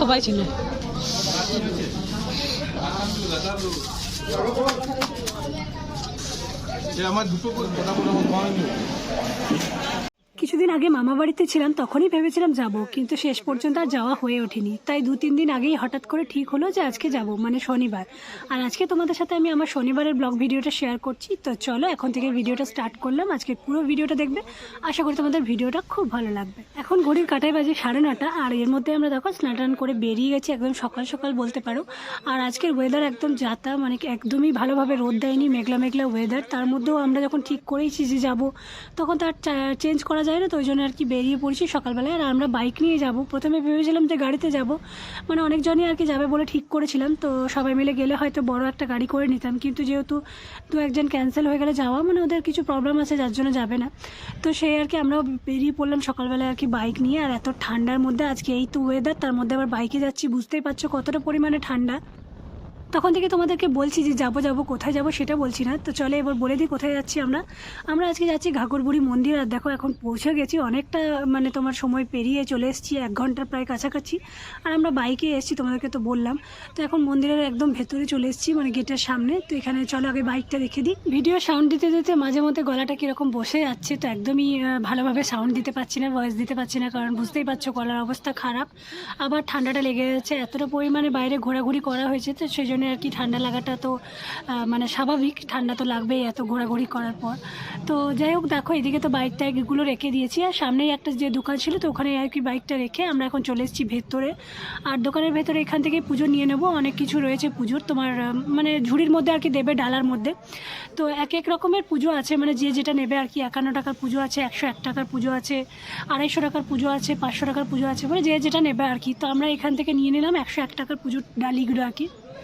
সবাই ছিল আমার দুটো কিছুদিন আগে মামা বাড়িতে ছিলাম, তখনই ভেবেছিলাম যাব, কিন্তু শেষ পর্যন্ত আর যাওয়া হয়ে ওঠেনি। তাই দু তিন দিন আগেই হঠাৎ করে ঠিক হলো যে আজকে যাব মানে শনিবার। আর আজকে তোমাদের সাথে আমি আমার শনিবারের ব্লগ ভিডিওটা শেয়ার করছি। তো চলো, এখন থেকে ভিডিওটা স্টার্ট করলাম। আজকে পুরো ভিডিওটা দেখবে। আশা করি তোমাদের ভিডিওটা খুব ভালো লাগবে। এখন ঘড়ির কাটায় বাজে সাড়ে নটা, আর এর মধ্যে আমরা দেখো স্নান টান করে বেরিয়ে গেছি, একদম সকাল সকাল বলতে পারো। আর আজকের ওয়েদার একদম যাতা মানে একদমই ভালোভাবে রোদ দেয়নি মেঘলা মেঘলা ওয়েদার তার মধ্যেও আমরা যখন ঠিক করেইছি যে যাব, তখন তার চেঞ্জ করা যায় না। তো ওই জন্য আর কি বেরিয়ে পড়ছি সকালবেলায়। আর আমরা বাইক নিয়ে যাব। প্রথমে ভেবেছিলাম যে গাড়িতে যাব। মানে অনেকজনই আর কি যাবে বলে ঠিক করেছিলাম। তো সবাই মিলে গেলে হয়তো বড় একটা গাড়ি করে নিতাম। কিন্তু যেহেতু দু একজন ক্যান্সেল হয়ে গেলে যাওয়া মানে ওদের কিছু প্রবলেম আছে, যার জন্য যাবে না। তো সেই আর কি আমরাও বেরিয়ে পড়লাম সকালবেলায় আর কি বাইক নিয়ে। আর এত ঠান্ডার মধ্যে আজকে এই তো ওয়েদার তার মধ্যে আবার বাইকে যাচ্ছি। বুঝতেই পারছ কতটা পরিমাণে ঠান্ডা। তখন থেকে তোমাদেরকে বলছি যে যাব যাব, কোথায় যাব সেটা বলছি না। তো চলে এবার বলে দিই কোথায় যাচ্ছি আমরা। আমরা আজকে যাচ্ছি ঘাগরবুড়ি মন্দির আর দেখো এখন পৌঁছে গেছি। অনেকটা মানে তোমার সময় পেরিয়ে চলে এসেছি, এক ঘণ্টার প্রায় কাছাকাছি। আর আমরা বাইকে এসেছি, তোমাদেরকে তো বললাম। তো এখন মন্দিরের একদম ভেতরে চলে এসেছি মানে গেটের সামনে। তো এখানে চলো আগে বাইকটা রেখে দিই। ভিডিও সাউন্ড দিতে দিতে মাঝে মধ্যে গলাটা কীরকম বসে যাচ্ছে তো একদমই ভালোভাবে সাউন্ড দিতে পারছি না ভয়েস দিতে পারছি না, কারণ বুঝতেই পারছ গলার অবস্থা খারাপ। আবার ঠান্ডাটা লেগে যাচ্ছে এতটা পরিমাণে বাইরে ঘোরাঘুরি করা হয়েছে তো সেই জন্য আর কি ঠান্ডা লাগাটা তো মানে স্বাভাবিক। ঠান্ডা তো লাগবেই এত ঘোরাঘুরি করার পর। তো যাই হোক, দেখো, এদিকে তো বাইক টাইকগুলো রেখে দিয়েছি। আর সামনেই একটা যে দোকান ছিল, তো ওখানে আর কি বাইকটা রেখে আমরা এখন চলে এসেছি ভেতরে। আর দোকানের ভেতরে এখান থেকে পুজো নিয়ে নেব। অনেক কিছু রয়েছে পুজোর। তোমার মানে ঝুড়ির মধ্যে আর কি দেবে ডালার মধ্যে। তো এক এক রকমের পুজো আছে। মানে যে যেটা নেবে আর কি। একান্ন টাকার পুজো আছে, একশো এক টাকার পুজো আছে, আড়াইশো টাকার পুজো আছে, পাঁচশো টাকার পুজো আছে। মানে যে যেটা নেবে আর কি। তো আমরা এখান থেকে নিয়ে নিলাম একশো এক টাকার পুজোর ডালিগুলো আর কি।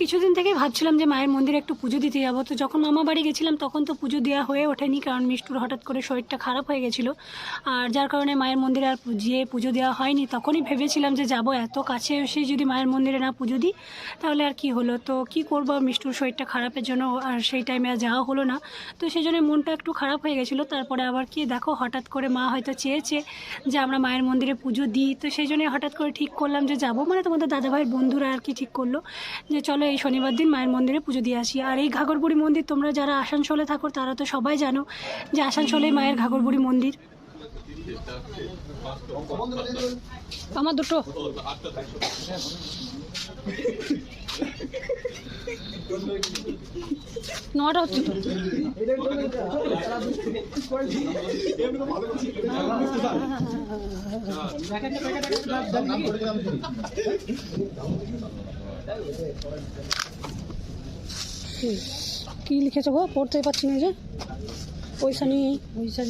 কিছুদিন থেকে ভাবছিলাম যে মায়ের মন্দিরে একটু পুজো দিতে যাব। তো যখন মামা বাড়ি গেছিলাম, তখন তো পুজো দেওয়া হয়ে ওঠেনি, কারণ মিষ্টুর হঠাৎ করে শরীরটা খারাপ হয়ে গেছিল। আর যার কারণে মায়ের মন্দিরে আর গিয়ে পুজো দেওয়া হয়নি। তখনই ভেবেছিলাম যে যাব এত কাছে এসে যদি মায়ের মন্দিরে না পুজো দিই, তাহলে আর কি হলো? তো কি করব? মিষ্টুর শরীরটা খারাপের জন্য আর সেই টাইমে আর যাওয়া হলো না। তো সেই জন্য মনটা একটু খারাপ হয়ে গেছিল। তারপরে আবার কি দেখো, হঠাৎ করে মা হয়তো চেয়েছে যে আমরা মায়ের মন্দিরে পুজো দিই। তো সেই জন্য হঠাৎ করে ঠিক করলাম যে যাব। মানে তোমাদের দাদাভাইয়ের বন্ধুরা আর কি ঠিক করল। যে চলো এই শনিবার দিন মায়ের মন্দিরে পুজো দিয়ে আসি। আর এই ঘাগরবুড়ি মন্দির তোমরা যারা আসানসোলে থাকো, তারা তো সবাই জানো যে আসানসোলে মায়ের ঘাগরবুড়ি মন্দির। আমার দুটো। নটা হচ্ছে তো। কি লিখেছে গো? পড়তেই পারছি না যে। পয়সা নেই পয়সা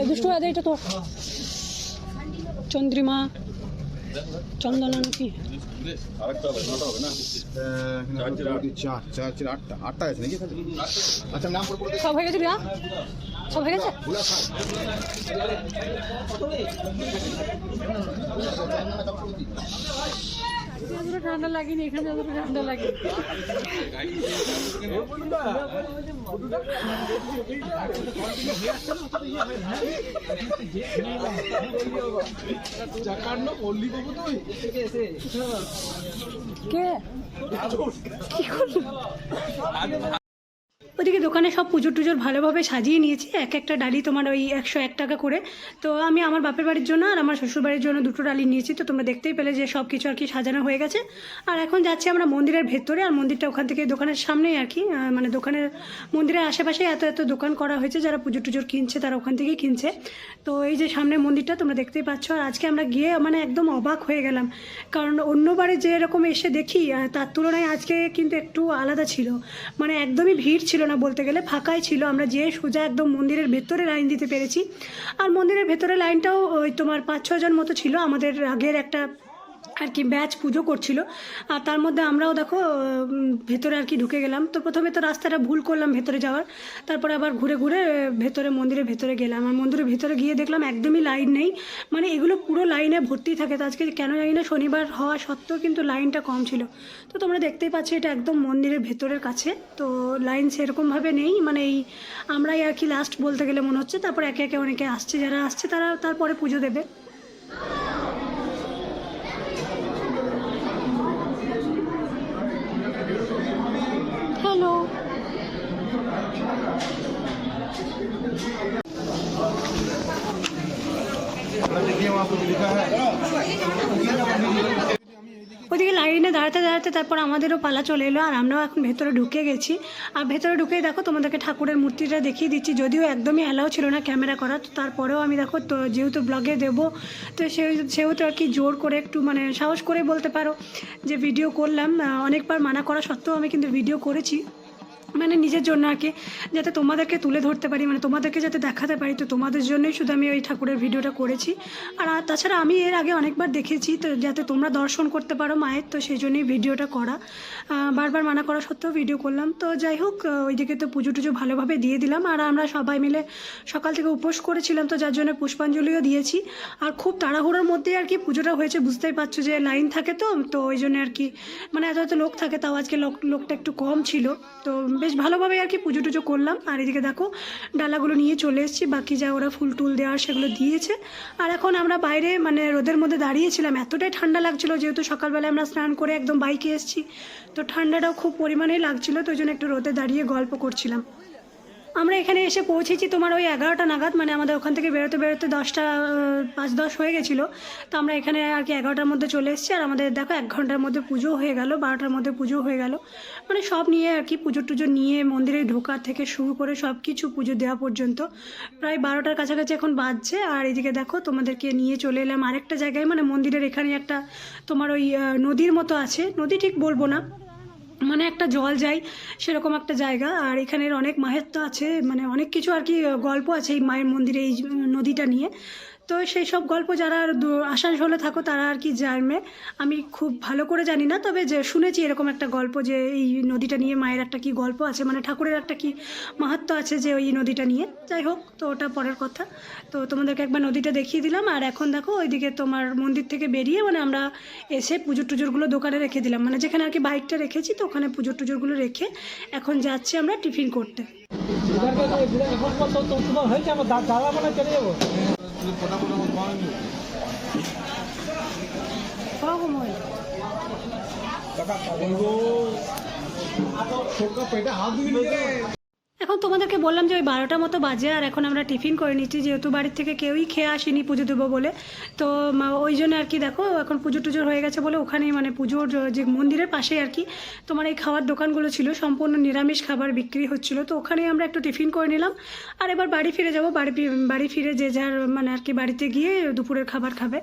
এই দুষ্ট এটা তো। চন্দ্রিমা। চন্দনা নাকি? সব হয়ে গেছে বিয়া? সব হয়ে গেছে? যতটা ঠান্ডা লাগেনি এখানে যতটা ঠান্ডা লাগে কে? ওদিকে দোকানে সব পুজো টুজোর ভালোভাবে সাজিয়ে নিয়েছি। এক একটা ডালি তোমার ওই একশো এক টাকা করে। তো আমি আমার বাপের বাড়ির জন্য আর আমার শ্বশুর বাড়ির জন্য দুটো ডালি নিয়েছি। তো তোমরা দেখতেই পেলে যে সব কিছু আর কি সাজানো হয়ে গেছে। আর এখন যাচ্ছি আমরা মন্দিরের ভেতরে। আর মন্দিরটা ওখান থেকে দোকানের সামনেই আর কি। মানে দোকানের মন্দিরের আশেপাশে এত এত দোকান করা হয়েছে। যারা পুজো টুজোর কিনছে তারা ওখান থেকেই কিনছে। তো এই যে সামনে মন্দিরটা তোমরা দেখতেই পাচ্ছ। আর আজকে আমরা গিয়ে মানে একদম অবাক হয়ে গেলাম। কারণ অন্যবারে যে এরকম এসে দেখি তার তুলনায় আজকে কিন্তু একটু আলাদা ছিল। মানে একদমই ভিড় ছিল না বলতে গেলে ফাঁকাই ছিল। আমরা যে সোজা একদম মন্দিরের ভেতরে লাইন দিতে পেরেছি। আর মন্দিরের ভেতরে লাইনটাও ওই তোমার পাঁচ ছজন মতো ছিল। আমাদের আগের একটা আর কি ব্যাচ পুজো করছিল। আর তার মধ্যে আমরাও দেখো ভেতরে আর কি ঢুকে গেলাম। তো প্রথমে তো রাস্তাটা ভুল করলাম ভেতরে যাওয়ার। তারপরে আবার ঘুরে ঘুরে ভেতরে, মন্দিরের ভেতরে গেলাম। আর মন্দিরের ভেতরে গিয়ে দেখলাম একদমই লাইন নেই। মানে এগুলো পুরো লাইনে ভর্তি থাকে। তো আজকে কেন জানি না শনিবার হওয়া সত্ত্বেও কিন্তু লাইনটা কম ছিল। তো তোমরা দেখতেই পাচ্ছ এটা একদম মন্দিরের ভেতরের কাছে। তো লাইন সেরকমভাবে নেই। মানে এই আমরাই আর কি লাস্ট বলতে গেলে মনে হচ্ছে। তারপর একে একে অনেকে আসছে। যারা আসছে তারা তারপরে পুজো দেবে। ওদিকে লাইনে দাঁড়াতে দাঁড়াতে তারপর আমাদেরও পালা চলে এলো আর আমরাও এখন ভেতরে ঢুকে গেছি। আর ভেতরে ঢুকেই দেখো তোমাদেরকে ঠাকুরের মূর্তিটা দেখিয়ে দিচ্ছি। যদিও একদমই অ্যালাউ ছিল না ক্যামেরা করা, তো তারপরেও আমি দেখো তো যেহেতু ব্লগে দেবো, তো সেহেতু আর কি জোর করে একটু মানে সাহস করে বলতে পারো যে ভিডিও করলাম। অনেকবার মানা করা সত্ত্বেও আমি কিন্তু ভিডিও করেছি। মানে নিজের জন্য আর কি, যাতে তোমাদেরকে তুলে ধরতে পারি মানে তোমাদেরকে যাতে দেখাতে পারি। তো তোমাদের জন্যই শুধু আমি ওই ঠাকুরের ভিডিওটা করেছি। আর তাছাড়া আমি এর আগে অনেকবার দেখেছি, তো যাতে তোমরা দর্শন করতে পারো মায়ের, তো সেই জন্যই ভিডিওটা করা। বারবার মানা করা সত্ত্বেও ভিডিও করলাম। তো যাই হোক ওইদিকে তো পুজো টুজো ভালোভাবে দিয়ে দিলাম। আর আমরা সবাই মিলে সকাল থেকে উপোস করেছিলাম, তো যার জন্য পুষ্পাঞ্জলিও দিয়েছি। আর খুব তাড়াহুড়োর মধ্যেই আর কি পুজোটা হয়েছে, বুঝতেই পারছ যে লাইন থাকে তো তো ওই জন্য আর কি মানে এত এত লোক থাকে, তাও আজকে লোক, লোকটা একটু কম ছিল। তো বেশ ভালোভাবে আর কি পুজো টুজো করলাম। আর এদিকে দেখো, ডালাগুলো নিয়ে চলে এসেছি। বাকি যা ওরা ফুল টুল দেওয়ার সেগুলো দিয়েছে। আর এখন আমরা বাইরে মানে রোদের মধ্যে দাঁড়িয়েছিলাম। এতটাই ঠান্ডা লাগছিল, যেহেতু সকালবেলায় আমরা স্নান করে একদম বাইকে এসেছি। তো ঠান্ডাটাও খুব পরিমাণেই লাগছিল, তো জন্য একটু রোদে দাঁড়িয়ে গল্প করছিলাম। আমরা এখানে এসে পৌঁছেছি তোমার ওই এগারোটা নাগাদ মানে আমাদের ওখান থেকে বেরোতে বেরোতে দশটা পাঁচ দশ হয়ে গেছিল। তো আমরা এখানে আর কি এগারোটার মধ্যে চলে এসেছি। আর আমাদের দেখো এক ঘণ্টার মধ্যে পুজো হয়ে গেল, বারোটার মধ্যে পুজো হয়ে গেল। মানে সব নিয়ে আর কি পুজো টুজো নিয়ে মন্দিরে ঢোকা থেকে শুরু করে সব কিছু পুজো দেওয়া পর্যন্ত। প্রায় বারোটার কাছাকাছি এখন বাজছে। আর এদিকে দেখো তোমাদেরকে নিয়ে চলে এলাম আরেকটা জায়গায় মানে মন্দিরের এখানে একটা তোমার ওই নদীর মতো আছে। নদী ঠিক বলব না। মানে একটা জল যাই, সেরকম একটা জায়গা। আর এখানের অনেক মাহাত্ম আছে মানে অনেক কিছু আর কি গল্প আছে এই মায়ের মন্দিরে, এই নদীটা নিয়ে। তো সেই সব গল্প যারা আসানসোলে থাকো, তারা আর কি জানবে। আমি খুব ভালো করে জানি না, তবে যে শুনেছি এরকম একটা গল্প যে এই নদীটা নিয়ে মায়ের একটা কি গল্প আছে মানে ঠাকুরের একটা কি মাহাত্ম আছে যে ওই নদীটা নিয়ে। যাই হোক, তো ওটা পরের কথা। তো তোমাদেরকে একবার নদীটা দেখিয়ে দিলাম, আর এখন দেখো ওইদিকে তোমার মন্দির থেকে বেরিয়ে মানে আমরা এসে পুজোর টুজোরগুলো দোকানে রেখে দিলাম। মানে যেখানে আর কি বাইকটা রেখেছি, তো ওখানে পুজোর টুজোরগুলো রেখে এখন যাচ্ছি আমরা টিফিন করতে। তো তো- তোমার হয়েছে আমার দা- দাদা মানে চলে যাব এখন তোমাদেরকে বললাম যে ওই বারোটা মতো বাজে আর এখন আমরা টিফিন করে নিচ্ছি, যেহেতু বাড়ির থেকে কেউই খেয়ে আসেনি পুজো দেবো বলে। তো ওই জন্য আর কি দেখো, এখন পুজো টুজো হয়ে গেছে বলে ওখানেই মানে পুজোর যে মন্দিরের পাশে আর কি, তোমার এই খাওয়ার দোকানগুলো ছিল, সম্পূর্ণ নিরামিষ খাবার বিক্রি হচ্ছিল। তো ওখানেই আমরা একটু টিফিন করে নিলাম আর এবার বাড়ি ফিরে যাব। বাড়ি বাড়ি ফিরে যে যার মানে আর কি বাড়িতে গিয়ে দুপুরের খাবার খাবে।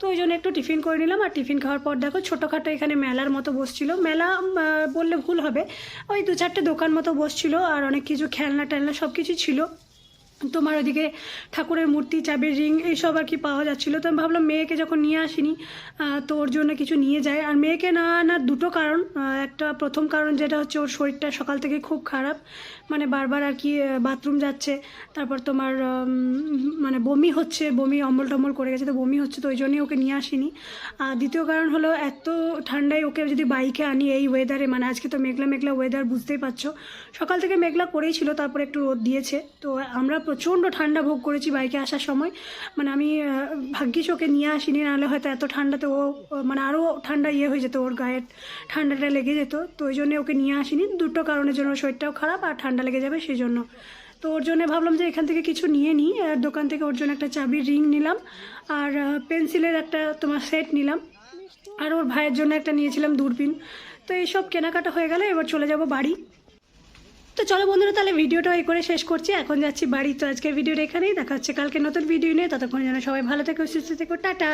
তো ওই জন্য একটু টিফিন করে নিলাম আর টিফিন খাওয়ার পর দেখো ছোটোখাটো এখানে মেলার মতো বসছিল। মেলা বললে ভুল হবে। ওই দু চারটে দোকান মতো বসছিল আর অনেক কিছু খেলনা টেলনা সব কিছু ছিল। তোমার ওদিকে ঠাকুরের মূর্তি, চাবির রিং, এইসব আর কি পাওয়া যাচ্ছিল। তো আমি ভাবলাম মেয়েকে যখন নিয়ে আসিনি তো ওর জন্য কিছু নিয়ে যায় আর মেয়েকে না আনার দুটো কারণ। একটা প্রথম কারণ যেটা হচ্ছে ওর শরীরটা সকাল থেকে খুব খারাপ। মানে বারবার আর কি বাথরুম যাচ্ছে। তারপর তোমার মানে বমি হচ্ছে, বমি অম্বল টম্বল করে গেছে, তো বমি হচ্ছে, তো ওই জন্যই ওকে নিয়ে আসিনি। আর দ্বিতীয় কারণ হলো, এত ঠান্ডায় ওকে যদি বাইকে আনি এই ওয়েদারে মানে আজকে তো মেঘলা মেঘলা ওয়েদার বুঝতেই পারছ। সকাল থেকে মেঘলা করেই ছিল, তারপর একটু রোদ দিয়েছে। তো আমরা প্রচণ্ড ঠান্ডা ভোগ করেছি বাইকে আসার সময়। মানে আমি ভাগ্যিস ওকে নিয়ে আসিনি, নাহলে হয়তো এত ঠান্ডাতে ও মানে আরও ঠান্ডা ইয়ে হয়ে যেত, ওর গায়ে ঠান্ডাটা লেগে যেত। তো ওই জন্য ওকে নিয়ে আসিনি। দুটো কারণের জন্য শরীরটাও খারাপ আর ঠান্ডা লেগে যাবে সেই জন্য তো ওর জন্য ভাবলাম যে এখান থেকে কিছু নিয়ে নিই। আর দোকান থেকে ওর জন্য একটা চাবির রিং নিলাম। আর পেন্সিলের একটা তোমার সেট নিলাম। আর ওর ভাইয়ের জন্য একটা নিয়েছিলাম দূরবীন। তো এইসব কেনাকাটা হয়ে গেলে, এবার চলে যাব বাড়ি। তো চলো বন্ধুরা, তাহলে ভিডিওটা এই করে শেষ করছি। এখন যাচ্ছি বাড়ি। তো আজকের ভিডিওটা এখানেই। দেখা হচ্ছে কালকে নতুন ভিডিও নিয়ে। ততক্ষণ যেন সবাই ভালো থেকো, সুস্থ থেকো। টাটা!